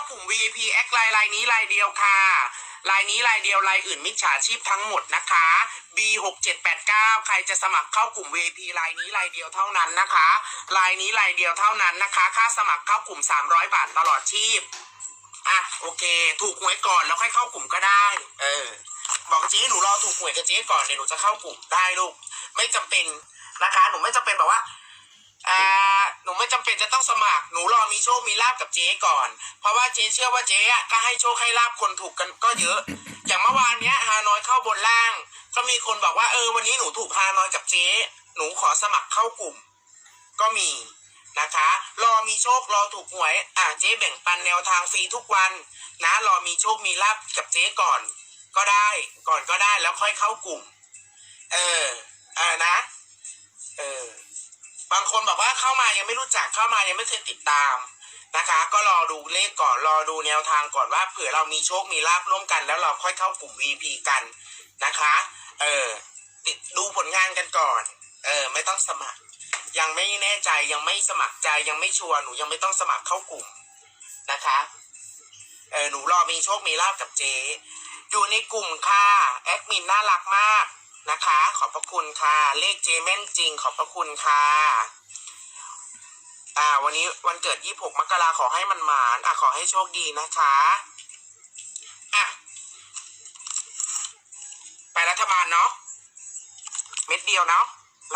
ากลุ่ม VIP แอคไลน์ไลน์นี้ไลน์เดียวค่ะไลน์นี้ไลน์เดียวไลน์อื่นมิจฉาชีพทั้งหมดนะคะ B6789 ใครจะสมัครเข้ากลุ่ม VIP ไลน์นี้ไลน์เดียวเท่านั้นนะคะไลน์นี้ไลน์เดียวเท่านั้นนะคะ ค่าสมัครเข้ากลุ่ม 300 บาทตลอดชีพอะโอเค ถูกหวยก่อนแล้วค่อยเข้ากลุ่มก็ได้ เออ บอกเจ๊หนูรอถูกหวยกับเจ๊ก่อนเดี๋ยวหนูจะเข้ากลุ่มได้ลูก ไม่จำเป็นนะคะ หนูไม่จำเป็นแบบว่า อ่าหนูไม่จำเป็นจะต้องสมัครหนูรอมีโชคมีลาบกับเจ๊ก่อน เพราะว่าเจ๊เชื่อว่าเจ๊อะก็ให้โชคให้ลาบคนถูกกันก็เยอะ อย่างเมื่อวานเนี้ยฮานอยเข้าบนล่าง ก็มีคนบอกว่าเออวันนี้หนูถูกฮานอยกับเจ๊หนูขอสมัครเข้ากลุ่ม ก็มีนะคะ รอมีโชครอถูกหวย อะเจ๊แบ่งปันแนวทางฟรีทุกวัน นะรอมีโชคมีลาบกับเจ๊ก่อน ก็ได้ก่อนก็ได้แล้วค่อยเข้ากลุ่ม เออเออนะ เออ บางคนบอกว่าเข้ามายังไม่รู้จักเข้ามายังไม่เคยติดตามนะคะ ก็รอดูเลขก่อนรอดูแนวทางก่อนว่าเผื่อเรามีโชคมีลาบร่วมกัน แล้วเราค่อยเข้ากลุ่ม VP กันนะคะ เออติดดูผลงานกันก่อน เออ ไม่ต้องสมัคร ยังไม่แน่ใจยังไม่สมัครใจยังไม่ชัวร์หนูยังไม่ต้องสมัครเข้ากลุ่มนะคะ เออหนูรอมีโชคมีลาบกับเจ๊อยู่ในกลุ่มค่ะแอดมินน่ารักมาก นะคะ ขอบพระคุณค่ะ เลขเจแม่นจริง ขอบพระคุณค่ะอ่าวันนี้วันเกิด 26 มกราขอให้มันหมานอะขอให้โชคดีนะคะอะไปรัฐบาลเนาะเม็ดเดียวเนาะ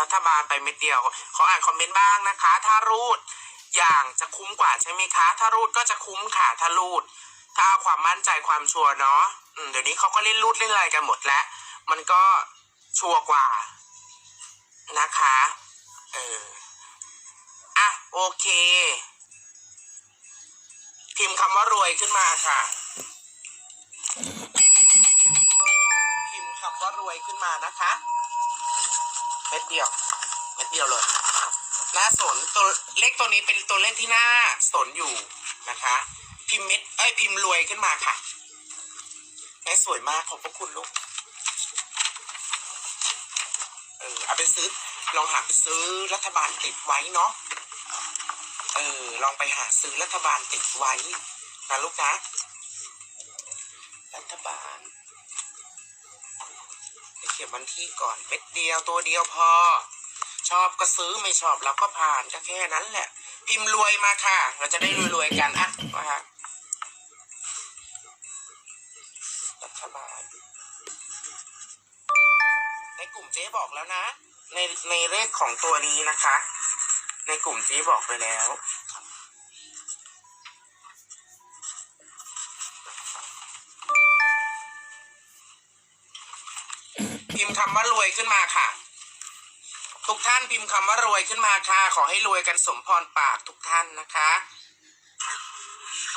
รัฐบาลไปเม็ดเดียว ขออ่านคอมเมนต์บ้างนะคะ ถ้ารูดอย่างจะคุ้มกว่าใช่ไหมคะ ถ้ารูดก็จะคุ้มค่ะ ถ้ารูด ถ้าความมั่นใจความชัวร์เนาะอืมเดี๋ยวนี้เขาก็เล่นรูดเล่นอะไรกันหมดแล้ว มันก็ ชัวร์กว่านะคะ เออ อะ โอเค พิมพ์คำว่ารวยขึ้นมาค่ะ พิมพ์คำว่ารวยขึ้นมานะคะเม็ดเดียวเม็ดเดียวเลยน่าสนตัวเลขตัวนี้เป็นตัวเลขที่น่าสนอยู่นะคะ พิมพ์เม็ดเอ้ยพิมพ์รวยขึ้นมาค่ะแม่สวยมากขอบพระคุณลูก ออเอาไปซื้อลองหาไปซื้อรัฐบาลติดไว้เนาะเออลองไปหาซื้อรัฐบาลติดไว้นะลูกนะรัฐบาลเขียนวันที่ก่อนเม็ดเดียวตัวเดียวพอ ชอบก็ซื้อไม่ชอบเราก็ผ่านก็แค่นั้นแหละ พิมพ์รวยมาค่ะ เราจะได้รวยๆกันอะว่ารัฐบาล เจ๊บอกแล้วนะ ในในเลขของตัวนี้นะคะ ในกลุ่มเจ๊บอกไปแล้วพิมพ์คำว่ารวยขึ้นมาค่ะ ทุกท่านพิมพ์คำว่ารวยขึ้นมาค่ะ ขอให้รวยกันสมพรปากทุกท่านนะคะ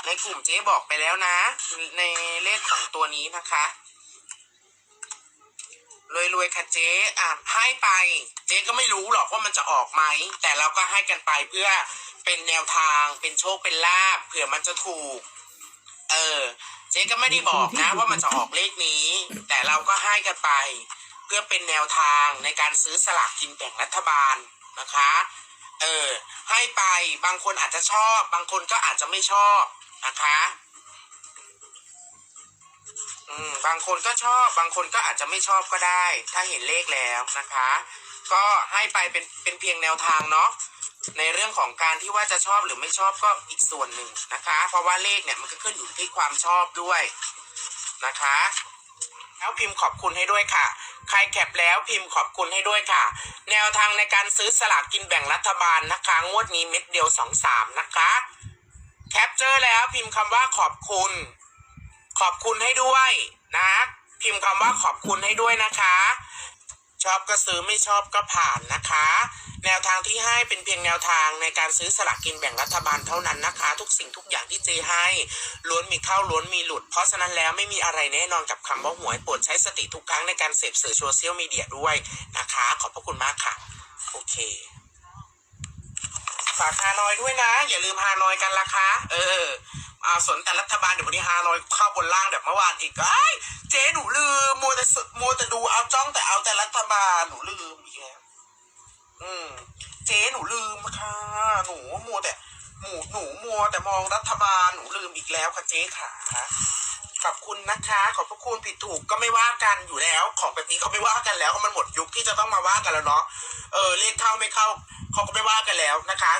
ในกลุ่มเจ๊บอกไปแล้วนะ ในเลขของตัวนี้นะคะ รวยๆค่ะเจ๊อะให้ไป เจ๊ก็ไม่รู้หรอกว่ามันจะออกไหม แต่เราก็ให้กันไปเพื่อเป็นแนวทาง เป็นโชค เป็นลาบเผื่อมันจะถูก เออ เจ๊ก็ไม่ได้บอกนะ ว่ามันจะออกเลขนี้ แต่เราก็ให้กันไป เพื่อเป็นแนวทางในการซื้อสลากกินแบ่งรัฐบาลนะคะ เออ ให้ไป บางคนอาจจะชอบ บางคนก็อาจจะไม่ชอบนะคะ อืมบางคนก็ชอบบางคนก็อาจจะไม่ชอบก็ได้ ถ้าเห็นเลขแล้วนะคะ ก็ให้ไปเป็นเป็นเพียงแนวทางเนาะในเรื่องของการที่ว่าจะชอบหรือไม่ชอบก็อีกส่วนหนึ่งนะคะ เพราะว่าเลขเนี่ยมันก็ขึ้นอยู่ที่ความชอบด้วยนะคะ แล้วพิมพ์ขอบคุณให้ด้วยค่ะ ใครแคปแล้วพิมพ์ขอบคุณให้ด้วยค่ะ แนวทางในการซื้อสลากกินแบ่งรัฐบาลนะคะ งวดนี้เม็ดเดียวสองสามนะคะ แคปเจอร์แล้วพิมพ์คำว่าขอบคุณ ขอบคุณให้ด้วย นะ พิมพ์คำว่าขอบคุณให้ด้วยนะคะ ชอบก็ซื้อไม่ชอบก็ผ่านนะคะ แนวทางที่ให้เป็นเพียงแนวทางในการซื้อสลากกินแบ่งรัฐบาลเท่านั้นนะคะ ทุกสิ่งทุกอย่างที่เจให้ล้วนมีเข้าล้วนมีหลุด เพราะฉะนั้นแล้วไม่มีอะไรแน่นอนกับคำว่าหวยโปรดใช้สติทุกครั้งในการเสพสื่อโซเชียลมีเดียด้วยนะคะ ขอบพระคุณมากค่ะ โอเคฝากฮานอยด้วยนะ อย่าลืมฮานอยกันละคะ เออ อาสนแต่รัฐบาลเดี๋ยววันนี้ฮานอยเข้าบนล่างแบบเมื่อวานอีกไอ้ยเจ๊หนูลืมมัวแต่สึมัวแต่ดูเอาจ้องแต่เอาแต่รัฐบาลหนูลืมอีกแล้วอืมเจ๊หนูลืมค่ะหนูมัวแต่หมูหนูมัวแต่มองรัฐบาลหนูลืมอีกแล้วค่ะเจ๊ขาขอบคุณนะคะ ขอบพระคุณผิดถูกก็ไม่ว่ากันอยู่แล้ว ของแบบนี้เขาไม่ว่ากันแล้วมันหมดยุคที่จะต้องมาว่ากันแล้วเนาะเออเลขเข้าไม่เข้าเขาก็ไม่ว่ากันแล้วนะคะ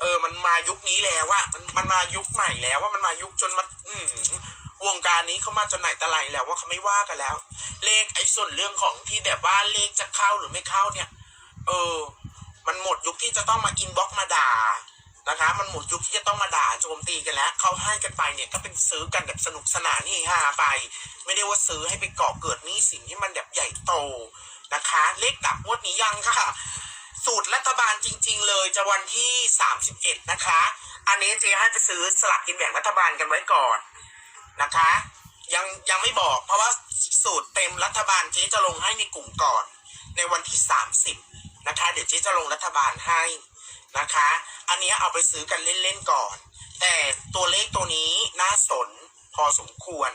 เออมันมายุคนี้แล้วว่ามันมันมายุคใหม่แล้วว่ามันมายุคจนมันอืมวงการนี้เขามาจนไหนแต่ไรแล้วว่าเขาไม่ว่ากันแล้ว เลขไอ้ส่วนเรื่องของที่แบบว่าเลขจะเข้าหรือไม่เข้าเนี่ย เออ มันหมดยุคที่จะต้องมาอินบ็อกมาด่านะคะ มันหมดยุคที่จะต้องมาด่าโจมตีกันแล้วเขาให้กันไปเนี่ยก็เป็นซื้อกันแบบสนุกสนานนี่ฮาไป ไม่ได้ว่าซื้อให้ไปก่อเกิดหนี้สินที่มันแบบใหญ่โตนะคะ เลขดับงวดนี้ยังค่ะ สูตรรัฐบาลจริง ๆ เลยจะวันที่ 31 นะคะ อันนี้เจ๊ให้ไปซื้อสลากกินแบ่งรัฐบาลกันไว้ก่อนนะคะ ยังยังไม่บอกเพราะว่าสูตรเต็มรัฐบาลเจ๊จะลงให้ในกลุ่มก่อน ในวันที่ 30 นะคะ เดี๋ยวเจ๊จะลงรัฐบาลให้นะคะ อันนี้เอาไปซื้อกันเล่น ๆ ก่อน แต่ตัวเลขตัวนี้น่าสนพอสมควร